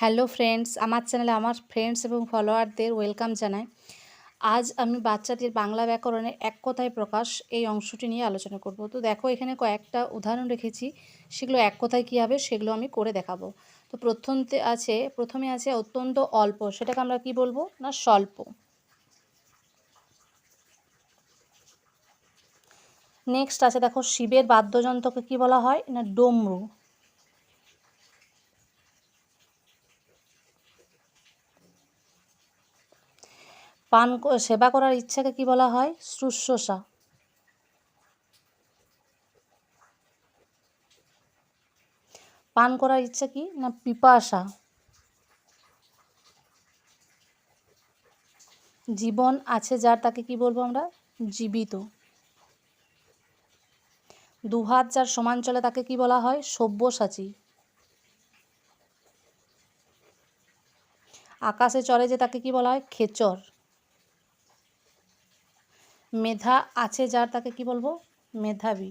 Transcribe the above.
Hello friends, আমার চ্যানেলে আমার ফ্রেন্ডস এবং ফলোয়ারদের ওয়েলকাম জানাই। আজ আমি বাচ্চাদের বাংলা ব্যাকরণে এক কথায় প্রকাশ এই অংশটি নিয়ে আলোচনা করব। তো দেখো, এখানে কয়েকটা উদাহরণ রেখেছি। সেগুলো এক কথায় কী হবে সেগুলো আমি করে দেখাবো। তো প্রথমতে আছে, প্রথমে আছে অত্যন্ত অল্প, সেটাকে আমরা কি বলব না, স্বল্প। নেক্সট আছে দেখো, শিবের বাদ্যযন্ত্রকে কি বলা হয় না, ডমরু। পান সেবা করার ইচ্ছাকে কি বলা হয়? শুশ্রূষা। পান করার ইচ্ছা কি না পিপাসা? জীবন আছে যার তাকে কি বলব আমরা? জীবিত। দুহাত যার সমান চলে তাকে কি বলা হয়? সব্যসাচী। আকাশে চলে যে তাকে কি বলা হয়? খেচর। মেধা আছে যার তাকে কি বলব? মেধাবী।